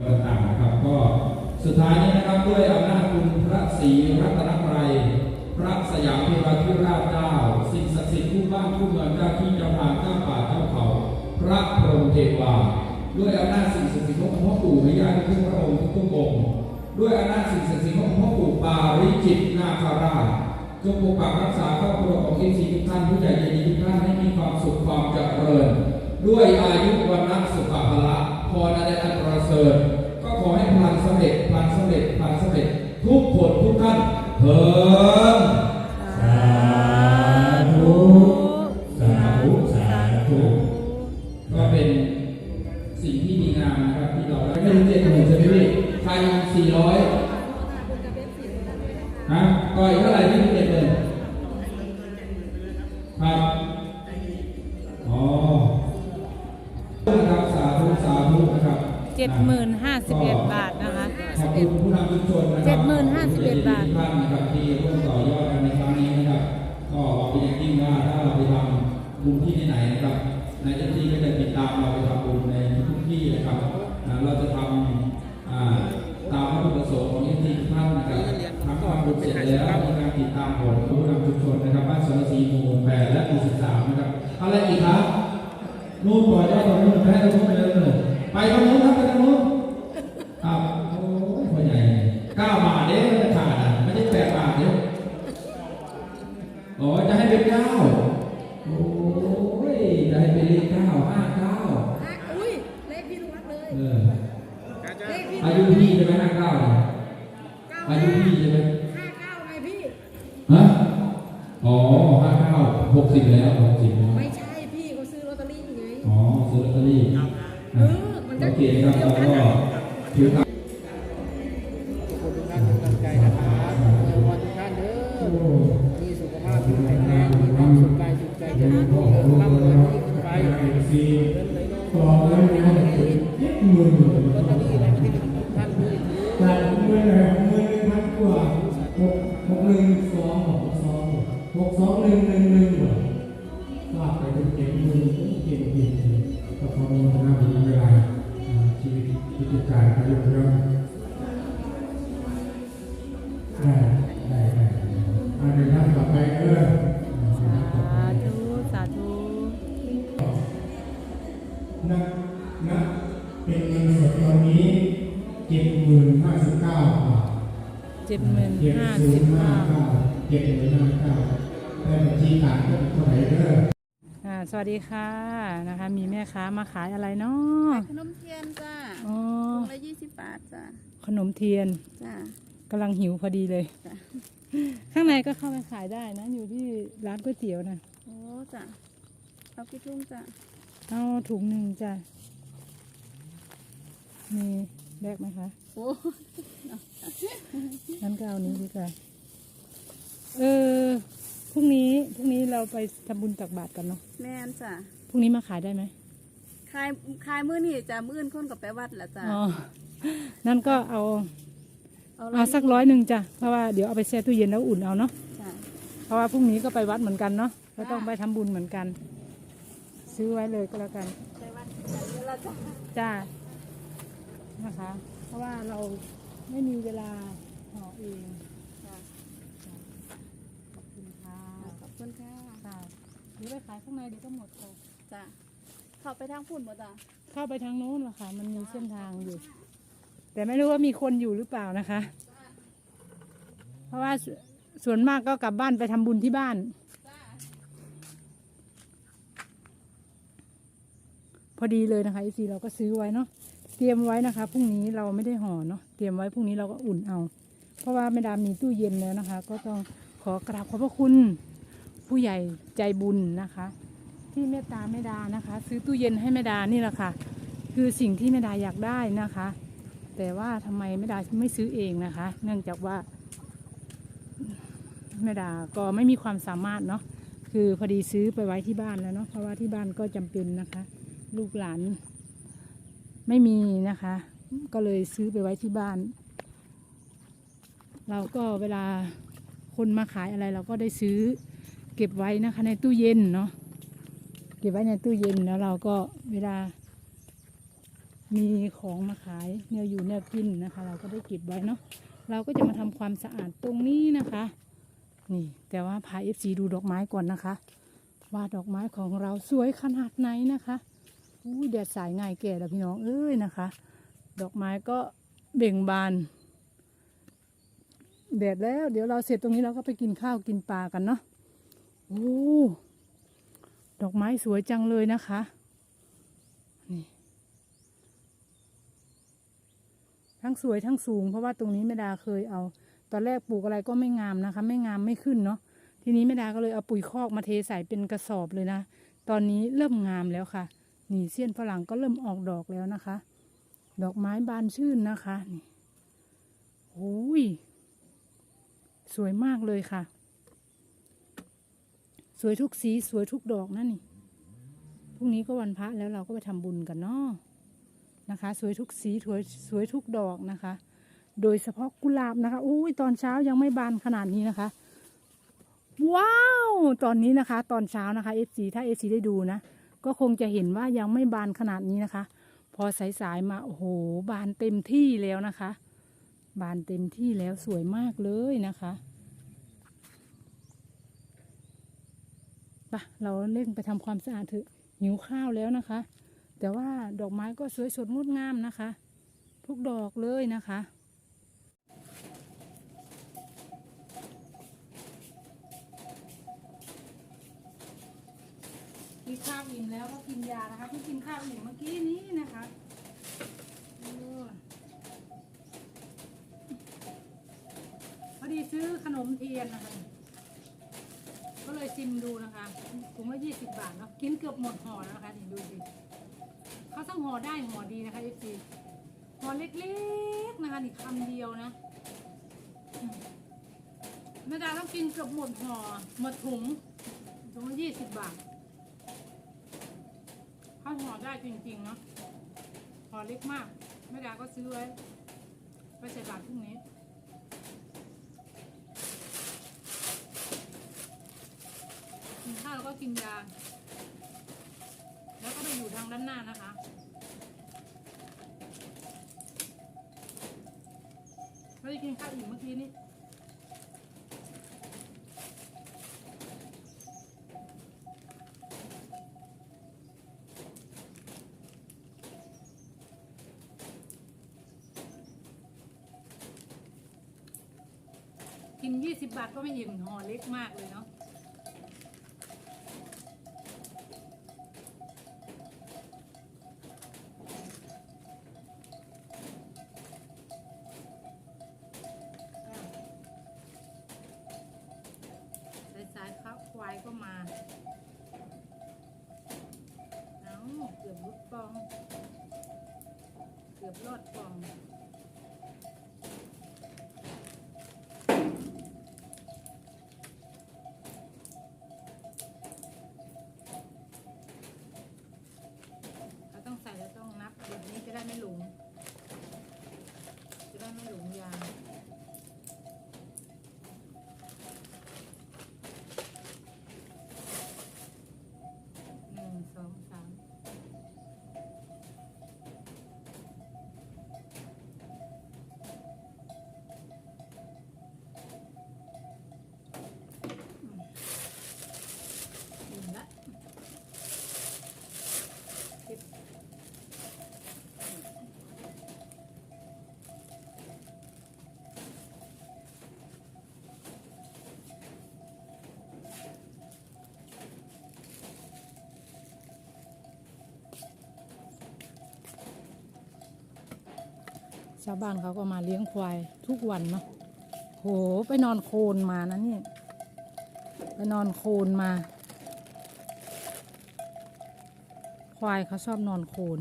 ต่างๆนะครับก็สุดท้ายนี้นะครับด้วยอำนาจคุณพระศรีรัตนตรัยพระสยามเทวาธิราชเจ้า สิ่งศักดิ์สิทธิ์คู่บ้านคู่เมืองเจ้าที่เจ้าทางเจ้าป่าเจ้าเขา พระพรหมเทวา ด้วยอำนาจสิ่งศักดิ์สิทธิ์ของพ่อปู่แม่ย่าทุกพระองค์ทุกองค์ด้วยอำนาจสิ่งศักดิ์สิทธิ์ของพ่อปู่ปาริจิตนาคาราชจงปกปักรักษาครอบครัวของเอซีทุกท่านผู้ใหญ่ใจดีทุกท่านให้มีความสุขความเจริญ ด้วยอายุวันนะสุขภาละ พรอะไรอันประเสริฐก็ขอให้พลันสำเร็จพลันสำเร็จพลันสำเร็จทุกคนทุกท่านเถิดสาธุสาธุสาธุก็เป็นสิ่งที่ดีงามนะครับที่เราได้ไม่รู้เจ็ดหมื่นใช่ไหมพี่พันสี่ร้อยฮะก็อีกเท่าไหร่ที่เจ็ดหมื่นครับอ๋อ เจ็ดหมื่นห้าสิบเอ็ดบาทนะคะขอบคุณผู้นำชุมชนนะครัเจ็ดหมื่นห้าสิบเอ็ดบาททุกท่านนะครับที่ร่วมต่อยอดกันในครั้งนี้นะครับ ก็หวังเป็นอย่างยิ่งว่าถ้าเราไปทำบุญที่ไหนๆนะครับนายเจ้าหน้าที่ก็จะติดตามเราไปทำบุญในทุกที่นะครับอ่าเราจะทำอ่าตามวัตถุประสงค์ของเอทีทุกท่านนะครับทั้งทำบุญเสร็จแล้วมีการติดตามผลผู้นำชุมชนนะครับบ้านสรศรีหมู่แปดและหมู่สิบสามนะครับอะไรอีกครับ อ๋อจะให้เป็นเก้าโอ้ยจะให้เป็นเลขเก้าห้าเก้าอะอุ้ยเลขพี่ลุงรักเลยเออเลขพี่อายุพี่ใช่ไหมห้าเก้าเนี่ยเก้าอายุพี่ใช่ไหมห้าเก้าไงพี่ ฮะอ๋อห้าเก้าหกสิบแล้วหกสิบแล้วไม่ใช่พี่เขาซื้อลอตเตอรี่ไงอ๋อซื้อลอตเตอรี่เออมันก็โอเคครับเราก็ถือขอบคุณทุกท่านทุกกำลังใจนะครับเออวันทุกท่านเด้อมีสุขภาพที่แข็งแรง เจริญรุ่งเรืองร่ำรวยยิ่งขึ้นไปเงินไหลนองลอตเตอรี่ลอตเตอรี่อะไรมาที่ทุกท่านด้วยแต่เมื่อไหร่เมื่อหนึ่งพันกว่าหกหกหนึ่งสองหกสองหกสองหนึ่งหนึ่งหนึ่งฝากไปเป็นเก่งมือเก่งเก่งก็พอมีหน้ามีเวลาชีวิตพิจิตการไปเรื่อย นักนักเป็นเงินสดตอนนี้เจ็ดหมื่นห้าสิบเก้าบาทเจ็ดหมื่นเจ็ดห้าศูสินบย์ห้าเก้าเก้าเจ็ดหมื่นห้าเก้าแต่บัญชีต่างก็เท่าไหร่เด้ออ่าสวัสดีค่ะนะคะ มีแม่ค้ามาขายอะไรเนาะขนมเทียนจ้าอ๋อถุงละยี่สิบบาทจ้าขนมเทียนจ้ากำลังหิวพอดีเลยจ้ะข้างในก็เข้าไปขายได้นะ อยู่ที่ร้านก๋วยเตี๋ยวนะโอ้จ้าเอากี่ทุ่งจ้า เอาถุงหนึ่งจ้ะ มีแบกไหมคะ โอ้งั้นก็เอานี้ดีกว่า เออ พรุ่งนี้ พรุ่งนี้เราไปทำบุญตักบาตรกันเนาะ แม่นจ้าพรุ่งนี้มาขายได้ไหมคายคายมื้อนี่จ้ามื้ออื่นคนกับไปวัดละจ้าอ๋อ นั่นก็เอาเอาเอาสักร้อยหนึ่งจ้ะ เพราะว่าเดี๋ยวเอาไปแช่ตู้เย็นแล้วอุ่นเอาเนาะ จ้าเพราะว่าพรุ่งนี้ก็ไปวัดเหมือนกันเนาะ ก็ต้องค่ะไปทำบุญเหมือนกัน ซื้อไว้เลยก็แล้วกันไปวัดกันเวลาจ้าจ้านะคะ เพราะว่าเราไม่มีเวลาห่อเองจ้าขอบคุณค่ะขอบคุณค่ะค่ะเดี๋ยวไปขายข้างในเดี๋ยวก็หมดค่ะจ้าเข้าไปทางพุ่นบ่จ้าเข้าไปทางโน้นเหรอคะมันมีเส้นทางอยู่ แต่ไม่รู้ว่ามีคนอยู่หรือเปล่านะคะ เพราะว่าสส่วนมากก็กลับบ้านไปทำบุญที่บ้าน พอดีเลยนะคะอีซีเราก็ซื้อไว้เนาะเตรียมไว้นะคะพรุ่งนี้เราไม่ได้ห่อเนาะเตรียมไว้พรุ่งนี้เราก็อุ่นเอา เพราะว่าไม่ดามีตู้เย็นแล้วนะคะ ก็ต้องขอกราบขอบพระคุณ ผู้ใหญ่ใจบุญนะคะ ที่เมตตาแม่ดานะคะ ซื้อตู้เย็นให้แม่ดานี่แหละค่ะ คือสิ่งที่แม่ดาอยากได้นะคะ แต่ว่าทำไมแม่ดาไม่ซื้อเองนะคะ เนื่องจากว่าแม่ดาก็ไม่มีความสามารถเนาะคือพอดีซื้อไปไว้ที่บ้านแล้วเนาะเพราะว่าที่บ้านก็จำเป็นนะคะ ลูกหลาน ไม่มีนะคะ ก็เลยซื้อไปไว้ที่บ้าน เราก็เวลาคนมาขายอะไรเราก็ได้ซื้อเก็บไว้นะคะ ในตู้เย็นเนาะเก็บไว้ในตู้เย็นแล้วเราก็เวลา มีของมาขายแนวอยู่แนวกินนะคะ เราก็ได้เก็บไว้เนาะเราก็จะมาทำความสะอาดตรงนี้นะคะ นี่ แต่ว่าพาเอฟซีดูดอกไม้ก่อนนะคะ ว่าดอกไม้ของเราสวยขนาดไหนนะคะ อู้แดดสายง่ายแก่แล้วพี่น้องเอ้ยนะคะ ดอกไม้ก็เบ่งบานแดดแล้ว เดี๋ยวเราเสร็จตรงนี้เราก็ไปกินข้าวกินปลากันเนาะโอ้ดอกไม้สวยจังเลยนะคะนี่ทั้งสวยทั้งสูง เพราะว่าตรงนี้แม่ดาเคยเอา ตอนแรกปลูกอะไรก็ไม่งามนะคะ ไม่งามไม่ขึ้นเนาะทีนี้แม่ดาก็เลยเอาปุ๋ยคอกมาเทใส่เป็นกระสอบเลยนะ ตอนนี้เริ่มงามแล้วค่ะ นี่เสี้ยนฝรั่งก็เริ่มออกดอกแล้วนะคะ ดอกไม้บานชื่นนะคะ นี่โอ้ย สวยมากเลยค่ะ สวยทุกสีสวยทุกดอกนะนี่ พรุ่งนี้ก็วันพระแล้วเราก็ไปทำบุญกันเนาะนะคะ สวยทุกสีสวยสวยทุกดอกนะคะ โดยเฉพาะกุหลาบนะคะอุ้ยตอนเช้ายังไม่บานขนาดนี้นะคะ ว้าว ตอนนี้นะคะ ตอนเช้านะคะเอฟซีถ้าเอฟซีได้ดูนะ ก็คงจะเห็นว่ายังไม่บานขนาดนี้นะคะ พอสายๆมาโอ้โหบานเต็มที่แล้วนะคะ บานเต็มที่แล้วสวยมากเลยนะคะไปะเราเร่งไปทำความสะอาดเถอะหิวข้าวแล้วนะคะ แต่ว่าดอกไม้ก็สวยสดงดงามนะคะ ทุกดอกเลยนะคะ กินข้าวอิ่มแล้วก็กินยานะคะเพิ่งกินข้าวอิ่มเมื่อกี้นี้นะคะพอดีซื้อขนมเทียนนะคะก็เลยชิมดูนะคะถุงละยี่สิบบาทเนาะกินเกือบหมดห่อแล้วนะคะนี่ดูสิเขาต้องห่อได้ห่อดีนะคะเอฟซีห่อเล็กๆนะคะนี่คำเดียวนะแม่ดาต้องกินเกือบหมดห่อหมดถุงถุงละยี่สิบบาท ข้าวห่อได้จริงๆเนาะห่อเล็กมากแม่ดาก็ซื้อไว้ไปใส่บาตรพรุ่งนี้กินข้าวแล้วก็กินยา แล้วก็ไปอยู่ทางด้านหน้านะคะไม่ได้กินข้าวอิ่มเมื่อกี้นี้ กินยี่สิบบาทก็ไม่อิ่มห่อเล็กมากเลยเนาะสายๆครับควายก็มาเอาเกือบรุดปอง เกือบรอดปองาวบ้านเขาก็มาเลี้ยงควายทุกวันเนาะโหไปนอนโคลนมานะเนี่ยไปนอนโคลนมา ควายเขาชอบนอนโคลน